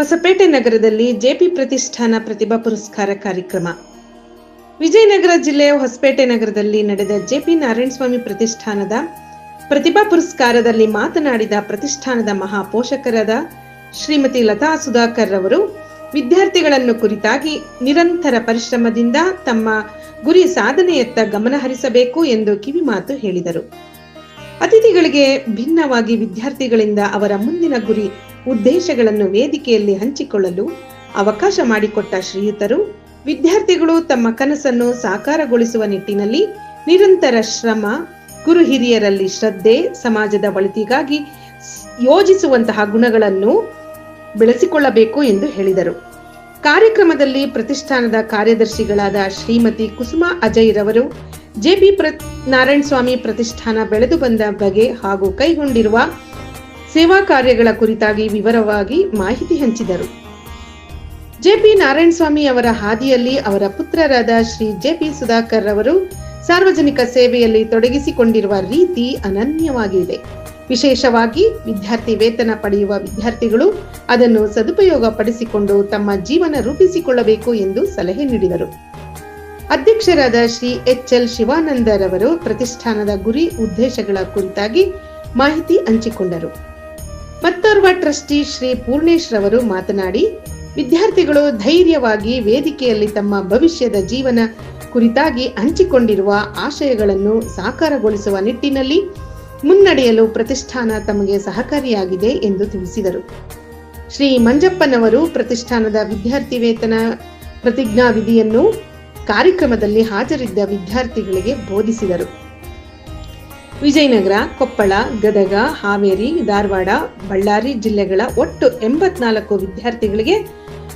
ಹೊಸಪೇಟೆ ನಗರದಲ್ಲಿ ಜೆಪಿ ಪ್ರತಿಷ್ಠಾನ ಪ್ರತಿಭಾ ಪುರಸ್ಕಾರ ಕಾರ್ಯಕ್ರಮ. ವಿಜಯನಗರ ಜಿಲ್ಲೆಯ ಹೊಸಪೇಟೆ ನಗರದಲ್ಲಿ ನಡೆದ ಜೆಪಿ ನಾರಾಯಣಸ್ವಾಮಿ ಪ್ರತಿಷ್ಠಾನದ ಪ್ರತಿಭಾ ಪುರಸ್ಕಾರದಲ್ಲಿ ಮಾತನಾಡಿದ ಪ್ರತಿಷ್ಠಾನದ ಮಹಾಪೋಷಕರಾದ ಶ್ರೀಮತಿ ಲತಾ ಸುಧಾಕರ್ ಅವರು, ವಿದ್ಯಾರ್ಥಿಗಳನ್ನು ಕುರಿತಾಗಿ ನಿರಂತರ ಪರಿಶ್ರಮದಿಂದ ತಮ್ಮ ಗುರಿ ಸಾಧನೆಯತ್ತ ಗಮನ ಹರಿಸಬೇಕು ಎಂದು ಕಿವಿಮಾತು ಹೇಳಿದರು. ಅತಿಥಿಗಳಿಗೆ ಭಿನ್ನವಾಗಿ ವಿದ್ಯಾರ್ಥಿಗಳಿಂದ ಅವರ ಮುಂದಿನ ಗುರಿ ಉದ್ದೇಶಗಳನ್ನು ವೇದಿಕೆಯಲ್ಲಿ ಹಂಚಿಕೊಳ್ಳಲು ಅವಕಾಶ ಮಾಡಿಕೊಟ್ಟ ಶ್ರೀಯುತರು, ವಿದ್ಯಾರ್ಥಿಗಳು ತಮ್ಮ ಕನಸನ್ನು ಸಾಕಾರಗೊಳಿಸುವ ನಿಟ್ಟಿನಲ್ಲಿ ನಿರಂತರ ಶ್ರಮ, ಗುರು ಹಿರಿಯರಲ್ಲಿ ಶ್ರದ್ಧೆ, ಸಮಾಜದ ಒಳಿತಿಗಾಗಿ ಯೋಜಿಸುವಂತಹ ಗುಣಗಳನ್ನು ಬೆಳೆಸಿಕೊಳ್ಳಬೇಕು ಎಂದು ಹೇಳಿದರು. ಕಾರ್ಯಕ್ರಮದಲ್ಲಿ ಪ್ರತಿಷ್ಠಾನದ ಕಾರ್ಯದರ್ಶಿಗಳಾದ ಶ್ರೀಮತಿ ಕುಸುಮಾ ಅಜಯ್ ರವರು ಜೆಪಿ ಪ್ರ ನಾರಾಯಣ ಸ್ವಾಮಿ ಪ್ರತಿಷ್ಠಾನ ಬೆಳೆದು ಬಂದ ಬಗೆ ಹಾಗೂ ಕೈಗೊಂಡಿರುವ ಸೇವಾ ಕಾರ್ಯಗಳ ಕುರಿತಾಗಿ ವಿವರವಾಗಿ ಮಾಹಿತಿ ಹಂಚಿದರು. ಜೆಪಿ ನಾರಾಯಣಸ್ವಾಮಿ ಅವರ ಹಾದಿಯಲ್ಲಿ ಅವರ ಪುತ್ರರಾದ ಶ್ರೀ ಜೆಪಿ ಸುಧಾಕರ್ ಅವರು ಸಾರ್ವಜನಿಕ ಸೇವೆಯಲ್ಲಿ ತೊಡಗಿಸಿಕೊಂಡಿರುವ ರೀತಿ ಅನನ್ಯವಾಗಿದೆ. ವಿಶೇಷವಾಗಿ ವಿದ್ಯಾರ್ಥಿ ವೇತನ ಪಡೆಯುವ ವಿದ್ಯಾರ್ಥಿಗಳು ಅದನ್ನು ಸದುಪಯೋಗ ಪಡಿಸಿಕೊಂಡು ತಮ್ಮ ಜೀವನ ರೂಪಿಸಿಕೊಳ್ಳಬೇಕು ಎಂದು ಸಲಹೆ ನೀಡಿದರು. ಅಧ್ಯಕ್ಷರಾದ ಶ್ರೀ ಎಚ್ ಎಲ್ ಶಿವಾನಂದರವರು ಪ್ರತಿಷ್ಠಾನದ ಗುರಿ ಉದ್ದೇಶಗಳ ಕುರಿತಾಗಿ ಮಾಹಿತಿ ಹಂಚಿಕೊಂಡರು. ಮತ್ತೋರ್ವ ಟ್ರಸ್ಟಿ ಶ್ರೀ ಪೂರ್ಣೇಶ್ ರವರು ಮಾತನಾಡಿ, ವಿದ್ಯಾರ್ಥಿಗಳು ಧೈರ್ಯವಾಗಿ ವೇದಿಕೆಯಲ್ಲಿ ತಮ್ಮ ಭವಿಷ್ಯದ ಜೀವನ ಕುರಿತಾಗಿ ಹಂಚಿಕೊಂಡಿರುವ ಆಶಯಗಳನ್ನು ಸಾಕಾರಗೊಳಿಸುವ ನಿಟ್ಟಿನಲ್ಲಿ ಮುನ್ನಡೆಯಲು ಪ್ರತಿಷ್ಠಾನ ತಮಗೆ ಸಹಕಾರಿಯಾಗಿದೆ ಎಂದು ತಿಳಿಸಿದರು. ಶ್ರೀ ಮಂಜಪ್ಪನವರು ಪ್ರತಿಷ್ಠಾನದ ವಿದ್ಯಾರ್ಥಿ ವೇತನ ಪ್ರತಿಜ್ಞಾವಿಧಿಯನ್ನು ಕಾರ್ಯಕ್ರಮದಲ್ಲಿ ಹಾಜರಿದ್ದ ವಿದ್ಯಾರ್ಥಿಗಳಿಗೆ ಬೋಧಿಸಿದರು. ವಿಜಯನಗರ, ಕೊಪ್ಪಳ, ಗದಗ, ಹಾವೇರಿ, ಧಾರವಾಡ, ಬಳ್ಳಾರಿ ಜಿಲ್ಲೆಗಳ ಒಟ್ಟು ಎಂಬತ್ನಾಲ್ಕು ವಿದ್ಯಾರ್ಥಿಗಳಿಗೆ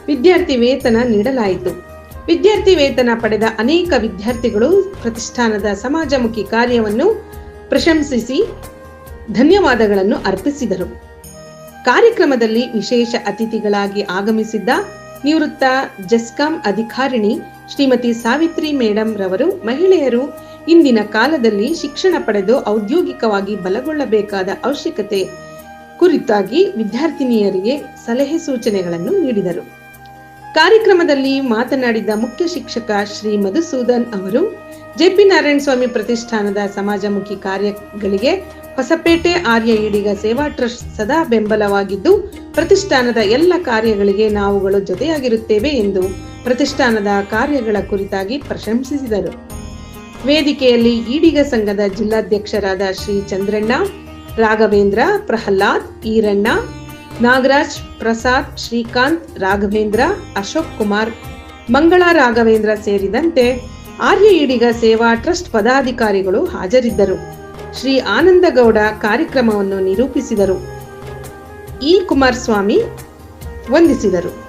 ವಿದ್ಯಾರ್ಥಿ ವೇತನ ನೀಡಲಾಯಿತು. ವಿದ್ಯಾರ್ಥಿ ವೇತನ ಪಡೆದ ಅನೇಕ ವಿದ್ಯಾರ್ಥಿಗಳು ಪ್ರತಿಷ್ಠಾನದ ಸಮಾಜಮುಖಿ ಕಾರ್ಯವನ್ನು ಪ್ರಶಂಸಿಸಿ ಧನ್ಯವಾದಗಳನ್ನು ಅರ್ಪಿಸಿದರು. ಕಾರ್ಯಕ್ರಮದಲ್ಲಿ ವಿಶೇಷ ಅತಿಥಿಗಳಾಗಿ ಆಗಮಿಸಿದ್ದ ನಿವೃತ್ತ ಜೆಸ್ಕಾಂ ಅಧಿಕಾರಿಣಿ ಶ್ರೀಮತಿ ಸಾವಿತ್ರಿ ಮೇಡಂ ರವರು ಮಹಿಳೆಯರು ಇಂದಿನ ಕಾಲದಲ್ಲಿ ಶಿಕ್ಷಣ ಪಡೆದು ಔದ್ಯೋಗಿಕವಾಗಿ ಬಲಗೊಳ್ಳಬೇಕಾದ ಅವಶ್ಯಕತೆ ಕುರಿತಾಗಿ ವಿದ್ಯಾರ್ಥಿನಿಯರಿಗೆ ಸಲಹೆ ಸೂಚನೆಗಳನ್ನು ನೀಡಿದರು. ಕಾರ್ಯಕ್ರಮದಲ್ಲಿ ಮಾತನಾಡಿದ ಮುಖ್ಯ ಶಿಕ್ಷಕ ಶ್ರೀ ಮಧುಸೂದನ್ ಅವರು ಜೆಪಿ ನಾರಾಯಣ ಸ್ವಾಮಿ ಪ್ರತಿಷ್ಠಾನದ ಸಮಾಜಮುಖಿ ಕಾರ್ಯಗಳಿಗೆ ಹೊಸಪೇಟೆ ಆರ್ಯ ಈಡಿಗ ಸೇವಾ ಟ್ರಸ್ಟ್ ಸದಾ ಬೆಂಬಲವಾಗಿದ್ದು, ಪ್ರತಿಷ್ಠಾನದ ಎಲ್ಲ ಕಾರ್ಯಗಳಿಗೆ ನಾವುಗಳು ಜೊತೆಯಾಗಿರುತ್ತೇವೆ ಎಂದು ಪ್ರತಿಷ್ಠಾನದ ಕಾರ್ಯಗಳ ಕುರಿತಾಗಿ ಪ್ರಶಂಸಿಸಿದರು. ವೇದಿಕೆಯಲ್ಲಿ ಈಡಿಗ ಸಂಘದ ಜಿಲ್ಲಾಧ್ಯಕ್ಷರಾದ ಶ್ರೀ ಚಂದ್ರಣ್ಣ, ರಾಘವೇಂದ್ರ ಪ್ರಹ್ಲಾದ್, ಈರಣ್ಣ, ನಾಗರಾಜ್ ಪ್ರಸಾದ್, ಶ್ರೀಕಾಂತ್, ರಾಘವೇಂದ್ರ, ಅಶೋಕ್ ಕುಮಾರ್, ಮಂಗಳ ರಾಘವೇಂದ್ರ ಸೇರಿದಂತೆ ಆರ್ಯ ಈಡಿಗ ಸೇವಾ ಟ್ರಸ್ಟ್ ಪದಾಧಿಕಾರಿಗಳು ಹಾಜರಿದ್ದರು. ಶ್ರೀ ಆನಂದಗೌಡ ಕಾರ್ಯಕ್ರಮವನ್ನು ನಿರೂಪಿಸಿದರು. ಇ ಕುಮಾರಸ್ವಾಮಿ ವಂದಿಸಿದರು.